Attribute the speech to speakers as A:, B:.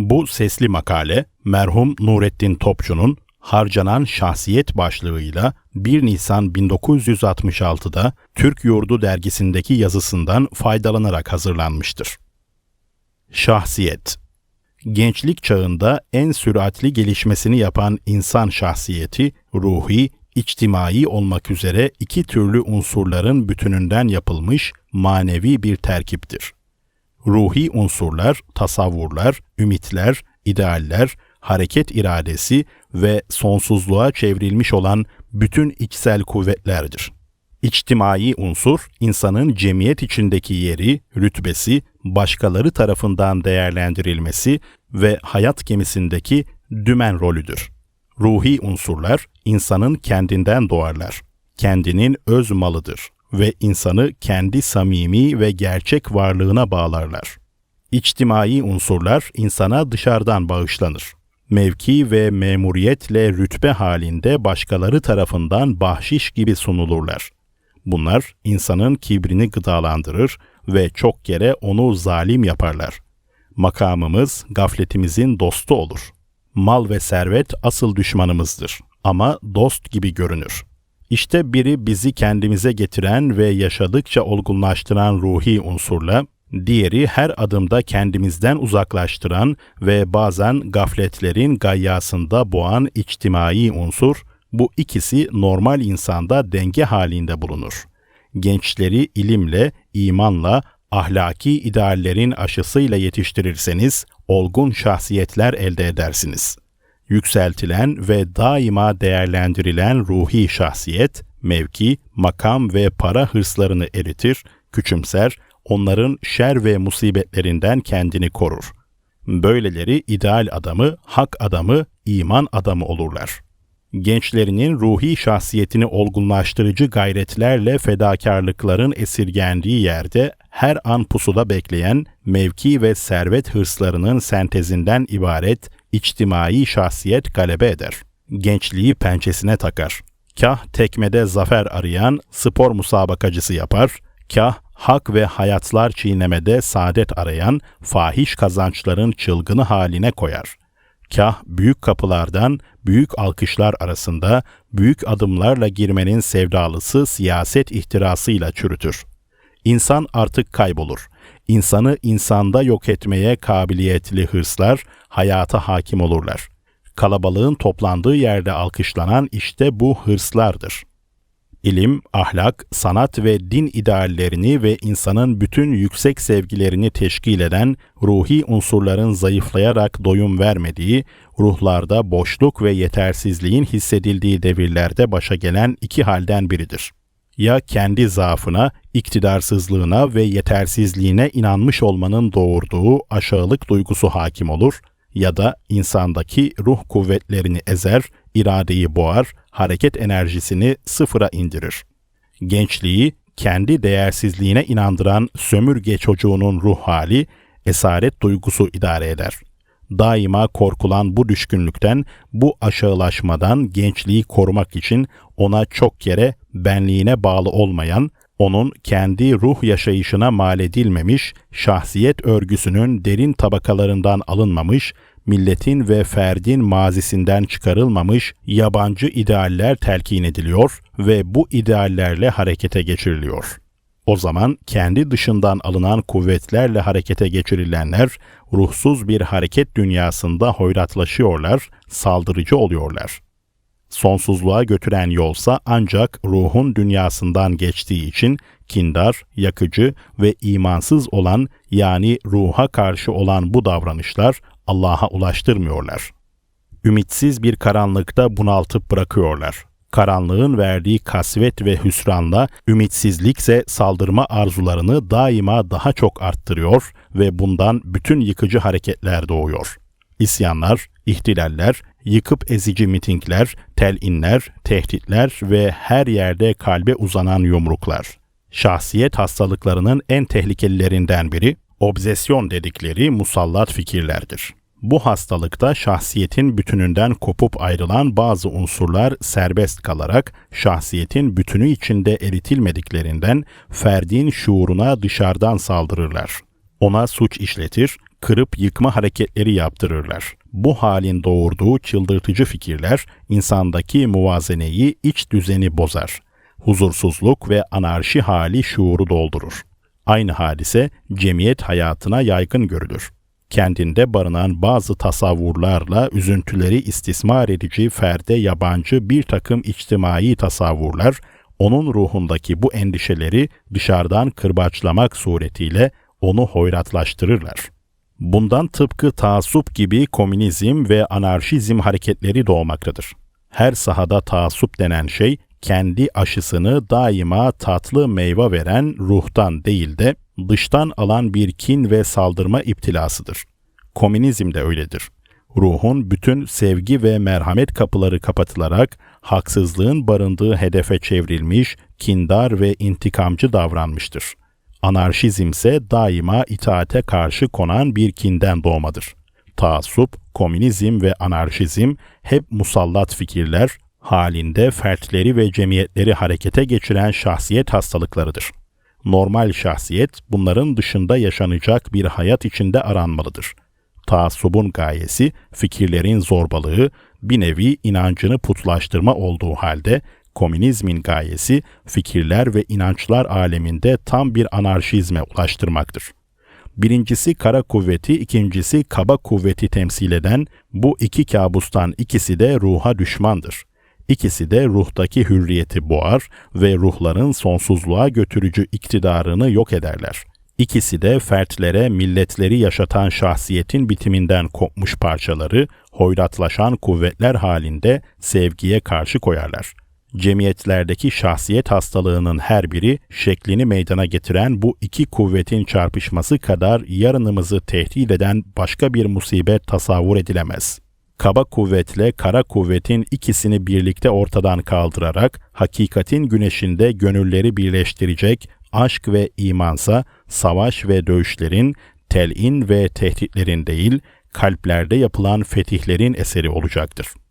A: Bu sesli makale merhum Nurettin Topçu'nun Harcanan Şahsiyet başlığıyla 1 Nisan 1966'da Türk Yurdu dergisindeki yazısından faydalanarak hazırlanmıştır. Şahsiyet Gençlik çağında en süratli gelişmesini yapan insan şahsiyeti, ruhi, içtimai olmak üzere iki türlü unsurların bütününden yapılmış manevi bir terkiptir. Ruhi unsurlar, tasavvurlar, ümitler, idealler, hareket iradesi ve sonsuzluğa çevrilmiş olan bütün içsel kuvvetlerdir. İçtimai unsur, insanın cemiyet içindeki yeri, rütbesi, başkaları tarafından değerlendirilmesi ve hayat gemisindeki dümen rolüdür. Ruhi unsurlar, insanın kendinden doğarlar. Kendinin öz malıdır ve insanı kendi samimi ve gerçek varlığına bağlarlar. İçtimai unsurlar insana dışarıdan bağışlanır mevki ve memuriyetle rütbe halinde başkaları tarafından bahşiş gibi sunulurlar. Bunlar insanın kibrini gıdalandırır ve çok kere onu zalim yaparlar. Makamımız gafletimizin dostu olur. Mal ve servet asıl düşmanımızdır ama dost gibi görünür. İşte biri bizi kendimize getiren ve yaşadıkça olgunlaştıran ruhi unsurla, diğeri her adımda kendimizden uzaklaştıran ve bazen gafletlerin gayyasında boğan içtimai unsur, bu ikisi normal insanda denge halinde bulunur. Gençleri ilimle, imanla, ahlaki ideallerin aşısıyla yetiştirirseniz olgun şahsiyetler elde edersiniz. Yükseltilen ve daima değerlendirilen ruhi şahsiyet, mevki, makam ve para hırslarını eritir, küçümser, onların şer ve musibetlerinden kendini korur. Böyleleri ideal adamı, hak adamı, iman adamı olurlar. Gençlerinin ruhi şahsiyetini olgunlaştırıcı gayretlerle fedakarlıkların esirgendiği yerde her an pusuda bekleyen mevki ve servet hırslarının sentezinden ibaret içtimai şahsiyet galebe eder. Gençliği pençesine takar. Kah tekmede zafer arayan spor musabakacısı yapar, kah hak ve hayatlar çiğnemede saadet arayan fahiş kazançların çılgını haline koyar. Kah büyük kapılardan büyük alkışlar arasında büyük adımlarla girmenin sevdalısı siyaset ihtirasıyla çürütür. İnsan artık kaybolur. İnsanı insanda yok etmeye kabiliyetli hırslar hayata hakim olurlar. Kalabalığın toplandığı yerde alkışlanan işte bu hırslardır.'' ilim, ahlak, sanat ve din ideallerini ve insanın bütün yüksek sevgilerini teşkil eden ruhi unsurların zayıflayarak doyum vermediği, ruhlarda boşluk ve yetersizliğin hissedildiği devirlerde başa gelen iki halden biridir. Ya kendi zaafına, iktidarsızlığına ve yetersizliğine inanmış olmanın doğurduğu aşağılık duygusu hakim olur ya da insandaki ruh kuvvetlerini ezer, iradeyi boğar, hareket enerjisini sıfıra indirir. Gençliği kendi değersizliğine inandıran sömürge çocuğunun ruh hali esaret duygusu idare eder. Daima korkulan bu düşkünlükten, bu aşağılaşmadan gençliği korumak için ona çok kere benliğine bağlı olmayan, onun kendi ruh yaşayışına mal edilmemiş, şahsiyet örgüsünün derin tabakalarından alınmamış, milletin ve ferdin mazisinden çıkarılmamış yabancı idealler telkin ediliyor ve bu ideallerle harekete geçiriliyor. O zaman kendi dışından alınan kuvvetlerle harekete geçirilenler ruhsuz bir hareket dünyasında hoyratlaşıyorlar, saldırıcı oluyorlar. Sonsuzluğa götüren yolsa ancak ruhun dünyasından geçtiği için kindar, yakıcı ve imansız olan yani ruha karşı olan bu davranışlar Allah'a ulaştırmıyorlar. Ümitsiz bir karanlıkta bunaltıp bırakıyorlar. Karanlığın verdiği kasvet ve hüsranla ümitsizlikse saldırma arzularını daima daha çok arttırıyor ve bundan bütün yıkıcı hareketler doğuyor. İsyanlar, ihtilaller, yıkıp ezici mitingler, telinler, tehditler ve her yerde kalbe uzanan yumruklar. Şahsiyet hastalıklarının en tehlikelilerinden biri obsesyon dedikleri musallat fikirlerdir. Bu hastalıkta şahsiyetin bütününden kopup ayrılan bazı unsurlar serbest kalarak şahsiyetin bütünü içinde eritilmediklerinden ferdin şuuruna dışarıdan saldırırlar. Ona suç işletir, kırıp yıkma hareketleri yaptırırlar. Bu halin doğurduğu çıldırtıcı fikirler insandaki muvazeneyi, iç düzeni bozar. Huzursuzluk ve anarşi hali şuuru doldurur. Aynı hadise cemiyet hayatına yaygın görülür. Kendinde barınan bazı tasavvurlarla üzüntüleri istismar edici ferde yabancı bir takım içtimai tasavvurlar, onun ruhundaki bu endişeleri dışarıdan kırbaçlamak suretiyle onu hoyratlaştırırlar. Bundan tıpkı taassup gibi komünizm ve anarşizm hareketleri doğmaktadır. Her sahada taassup denen şey kendi aşısını daima tatlı meyve veren ruhtan değil de dıştan alan bir kin ve saldırma iptilasıdır. Komünizm de öyledir. Ruhun bütün sevgi ve merhamet kapıları kapatılarak haksızlığın barındığı hedefe çevrilmiş, kindar ve intikamcı davranmıştır. Anarşizm ise daima itaate karşı konan bir kinden doğmadır. Taassup, komünizm ve anarşizm hep musallat fikirler, halinde fertleri ve cemiyetleri harekete geçiren şahsiyet hastalıklarıdır. Normal şahsiyet bunların dışında yaşanacak bir hayat içinde aranmalıdır. Taassubun gayesi fikirlerin zorbalığı, bir nevi inancını putlaştırma olduğu halde komünizmin gayesi fikirler ve inançlar aleminde tam bir anarşizme ulaştırmaktır. Birincisi kara kuvveti, ikincisi kaba kuvveti temsil eden bu iki kabustan ikisi de ruha düşmandır. İkisi de ruhtaki hürriyeti boğar ve ruhların sonsuzluğa götürücü iktidarını yok ederler. İkisi de fertlere, milletleri yaşatan şahsiyetin bitiminden kopmuş parçaları, hoyratlaşan kuvvetler halinde sevgiye karşı koyarlar. Cemiyetlerdeki şahsiyet hastalığının her biri şeklini meydana getiren bu iki kuvvetin çarpışması kadar yarınımızı tehdit eden başka bir musibet tasavvur edilemez.'' kaba kuvvetle kara kuvvetin ikisini birlikte ortadan kaldırarak hakikatin güneşinde gönülleri birleştirecek aşk ve imansa savaş ve dövüşlerin, telin ve tehditlerin değil, kalplerde yapılan fetihlerin eseri olacaktır.''